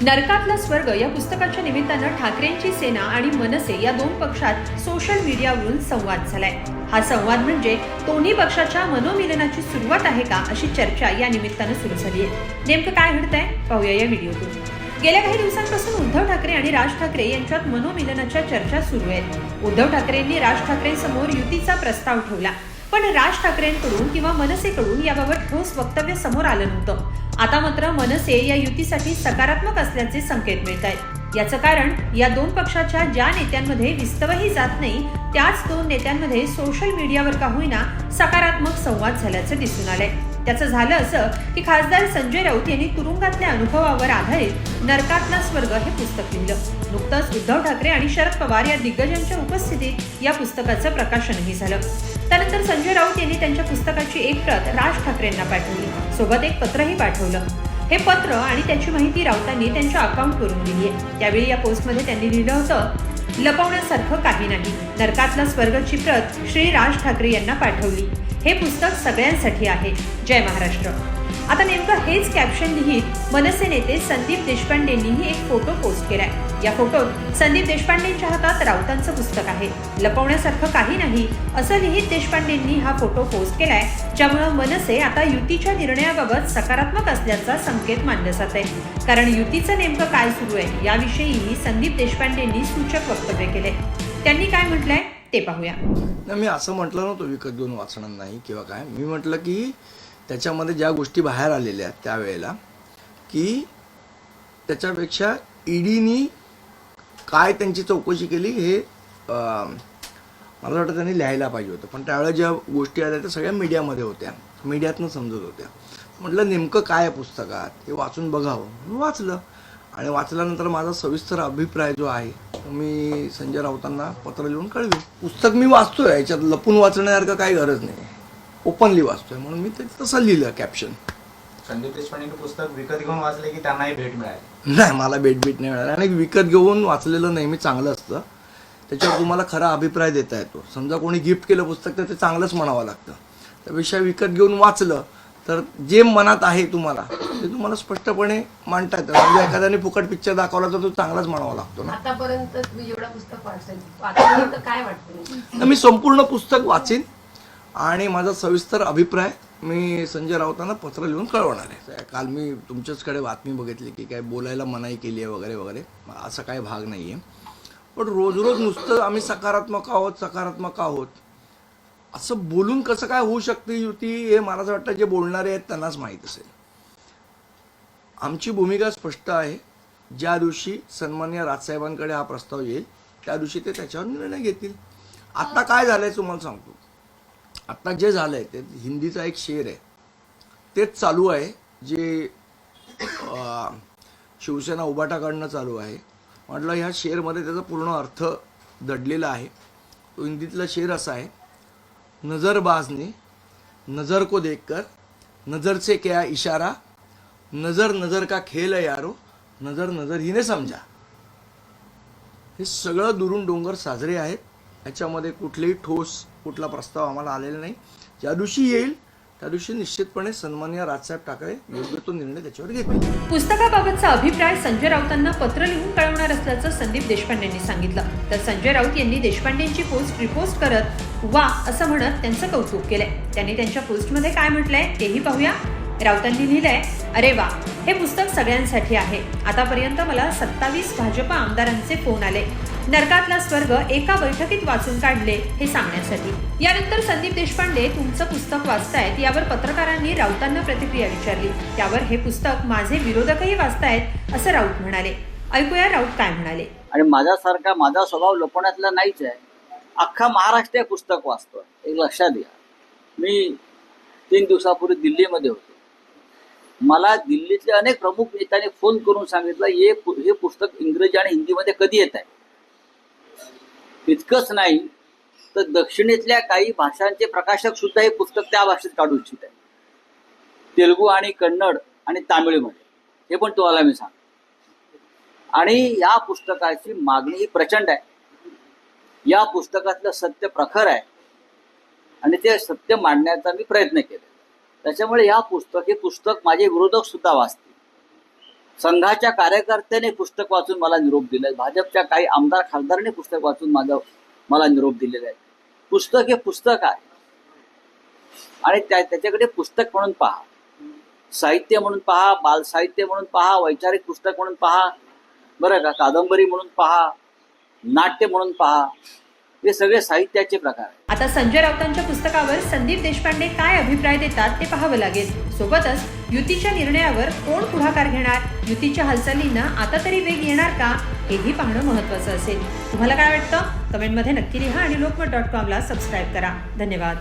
नरकातला स्वर्ग या पुस्तकाच्या निमित्तानं ठाकरेंची सेना आणि मनसे या दोन पक्षात सोशल मीडियावरून संवाद झालाय. हा संवाद म्हणजे दोन्ही पक्षाच्या मनोमिलनाची सुरुवात आहे का अशी चर्चा या निमित्तानं सुरू झाली आहे नेमकं काय घडतंय? पाहूया या व्हिडिओतून. गेल्या काही दिवसांपासून उद्धव ठाकरे आणि राज ठाकरे यांच्यात मनोमिलनाच्या चर्चा सुरू आहेत. उद्धव ठाकरेंनी राज ठाकरेंसमोर युतीचा प्रस्ताव ठेवला. पण राज ठाकरेंकडून किंवा मनसेकडून याबाबत ठोस वक्तव्य समोर आलं नव्हतं. आता मात्र मनसे या युतीसाठी सकारात्मक असल्याचे संकेत मिळत आहेत. याचं कारण या दोन पक्षाच्या ज्या नेत्यांमध्ये विस्तवही जात नाही त्याच दोन नेत्यांमध्ये सोशल मीडियावर का होईना सकारात्मक संवाद झाल्याचं दिसून आलंय. त्याचं झालं असं की खासदार संजय राऊत यांनी तुरुंगातल्या अनुभवावर आधारित नरकातला स्वर्ग हे पुस्तक लिहिलं. नुकतंच उद्धव ठाकरे आणि शरद पवार या दिग्गजांच्या उपस्थितीत या पुस्तकाचं प्रकाशनही झालं. त्यानंतर संजय राऊत यांनी त्यांच्या पुस्तकाची एक प्रत राज ठाकरेंना पाठवली. सोबत एक पत्रही पाठवलं. हे पत्र आणि त्याची माहिती राऊतांनी त्यांच्या अकाउंटवरून दिली आहे त्यावेळी या पोस्टमध्ये त्यांनी लिहिलं होतं लपवण्यासारखं काही नाही. नरकातला स्वर्गची प्रत श्री राज ठाकरे यांना पाठवली. हे पुस्तक सगळ्यांसाठी आहे. जय महाराष्ट्र. आता नेमकं हेच कॅप्शन लिहित मनसे नेते संदीप देशपांडेंनीही एक फोटो पोस्ट केलाय. या फोटोत संदीप देशपांडेंच्या हातात राऊतांचं पुस्तक आहे. लपवण्यासारखं काही नाही असं लिहित देशपांडेंनी हा फोटो पोस्ट केलाय ज्यामुळं मनसे आता युतीच्या निर्णयाबाबत सकारात्मक असल्याचा संकेत मानलं जात आहे कारण युतीचं नेमकं काय सुरू आहे याविषयीही संदीप देशपांडेंनी सूचक वक्तव्य केले त्यांनी काय म्हटलंय ते पाहूया. मी असं म्हटलं नव्हतं विकत घेऊन वाचणार नाही किंवा काय. मी म्हटलं की त्याच्यामध्ये ज्या गोष्टी बाहेर आलेल्या आहेत त्यावेळेला की त्याच्यापेक्षा ईडीनी काय त्यांची चौकशी केली हे मला वाटतं त्यांनी लिहायला पाहिजे होतं. पण त्यावेळेला ज्या गोष्टी आल्या त्या सगळ्या मीडियामध्ये होत्या. मीडियातनं समजत होत्या. म्हटलं नेमकं काय आहे पुस्तकात? हे वाचून बघावं. वाचलं. आणि वाचल्यानंतर माझा सविस्तर अभिप्राय जो आहे मी संजय राऊतांना पत्र लिहून कळवी पुस्तक मी वाचतोय. याच्यात लपून वाचण्यासारखं काही गरज नाही. ओपनली वाचतोय म्हणून मी ते तसं लिहिलं कॅप्शन संदीप देशपांडेंनी पुस्तक विकत घेऊन वाचले की त्यांनाही भेट मिळाली? नाही मला भेट भेट नाही मिळाली. आणि विकत घेऊन वाचलेलं नेहमी चांगलं असतं. त्याच्यावर तुम्हाला खरा अभिप्राय देता येतो. समजा कोणी गिफ्ट केलं पुस्तक तर ते चांगलंच म्हणावं लागतं. त्यापेक्षा विकत घेऊन वाचलं तर जे मनात आहे तुम्हाला ते तुम्हाला स्पष्टपणे मांडता येतं. म्हणजे एखाद्याने फुकट पिक्चर दाखवला तर तो चांगलाच म्हणावा लागतो ना. आतापर्यंत जेवढं पुस्तक वाचलं काय वाटतं? मी संपूर्ण पुस्तक वाचीन. आणि माझा सविस्तर अभिप्राय मी संजय राऊतांना पत्र लिहून कळवणार आहे. काल मी तुमच्याचकडे बातमी बघितली की काय बोलायला मनाई केली आहे वगैरे वगैरे. असा काही भाग नाही आहे पण रोज रोज नुसतं आम्ही सकारात्मक आहोत सकारात्मक आहोत. असं बोलून कसं काय होऊ शकते युती हे मला असं वाटतं जे बोलणारे आहेत त्यांनाच माहीत असेल. आमची भूमिका स्पष्ट आहे. ज्या दिवशी सन्मान्य राजसाहेबांकडे हा प्रस्ताव येईल त्या दिवशी ते त्याच्यावर निर्णय घेतील. आता काय झालंय तुम्हाला सांगतो. आत्ता जे झालं आहे ते हिंदीचा एक शेर आहे. तेच चालू आहे जे शिवसेना उबाटाकडनं चालू आहे. म्हटलं ह्या शेरमध्ये त्याचा पूर्ण अर्थ दडलेला आहे. तो हिंदीतला शेर असा आहे नजरबाजने नजर को देखकर नजर से क्या इशारा नजर नजर का खेल है यारो नजर नजर हिने समजा हे सगळं दुरून डोंगर साजरे आहेत. याच्यामध्ये कुठलेही ठोस कुठला प्रस्ताव आम्हाला आलेला नाही. ज्या दिवशी येईल त्या दिवशी निश्चितपणे सन्मान्य राजसाहेब ठाकरे योग्य तो निर्णय त्याच्यावर घेतील. पुस्तकाबाबतचा अभिप्राय संजय राऊतांना पत्र लिहून कळवणार असल्याचं संदीप देशपांडेंनी सांगितलं. तर संजय राऊत यांनी देशपांडेंची पोस्ट रिपोस्ट करत वा असं म्हणत त्यांचं कौतुक केलंय. त्यांनी त्यांच्या पोस्टमध्ये काय म्हटलंय तेही पाहूया. राऊतांनी लिहिलंय अरे वा हे पुस्तक सगळ्यांसाठी आहे. आतापर्यंत मला सत्तावीस भाजपा आमदारांचे फोन आले. नरकातला स्वर्ग एका बैठकीत वाचून काढले हे सांगण्यासाठी. यानंतर संदीप देशपांडे तुमचं पुस्तक वाचतायत यावर पत्रकारांनी राऊतांना प्रतिक्रिया विचारली. त्यावर हे पुस्तक माझे विरोधकही वाचतायत असं राऊत म्हणाले. ऐकूया राऊत काय म्हणाले. आणि माझ्यासारखा माझा स्वभाव लपवण्यातला नाहीच आहे. अख्खा महाराष्ट्र पुस्तक वाचतो एक लक्षात घ्या. मी तीन दिवसापूर्वी दिल्लीमध्ये होतो. मला दिल्लीतले अनेक प्रमुख नेत्यांनी फोन करून सांगितलं हे पु- हे पुस्तक इंग्रजी आणि हिंदीमध्ये कधी येत आहे? इतकंच नाही तर दक्षिणेतल्या काही भाषांचे प्रकाशक सुद्धा हे पुस्तक त्या भाषेत काढू इच्छित आहे तेलुगू आणि कन्नड आणि तामिळमध्ये. हे पण तुम्हाला मी सांग आणि या पुस्तकाची मागणी ही प्रचंड आहे. या पुस्तकातलं सत्य प्रखर आहे. आणि ते सत्य मांडण्याचा मी प्रयत्न केला. त्याच्यामुळे या पुस्तक हे पुस्तक माझे विरोधक सुद्धा वाचते संघाच्या कार्यकर्त्याने पुस्तक वाचून मला निरोप दिलाय. भाजपच्या काही आमदार खासदारांनी पुस्तक वाचून माझं मला निरोप दिलेला आहे. पुस्तक हे पुस्तक आहे. आणि त्या त्याच्याकडे पुस्तक म्हणून पहा. साहित्य म्हणून पहा बालसाहित्य म्हणून पहा वैचारिक पुस्तक म्हणून पहा बरं का कादंबरी म्हणून पहा नाट्य म्हणून पहा. हे सगळे साहित्याचे प्रकार आहेत. आता संजय राऊतांच्या पुस्तकावर संदीप देशपांडे काय अभिप्राय देतात ते पाहावं लागेल. सोबतच युतीच्या निर्णयावर कोण पुढाकार घेणार? युतीच्या हालचालींना आता तरी वेग येणार का? हेही पाहणं महत्वाचं असेल. तुम्हाला काय वाटतं? कमेंटमध्ये नक्की लिहा आणि लोकमत डॉट कॉमला सबस्क्राईब करा. धन्यवाद.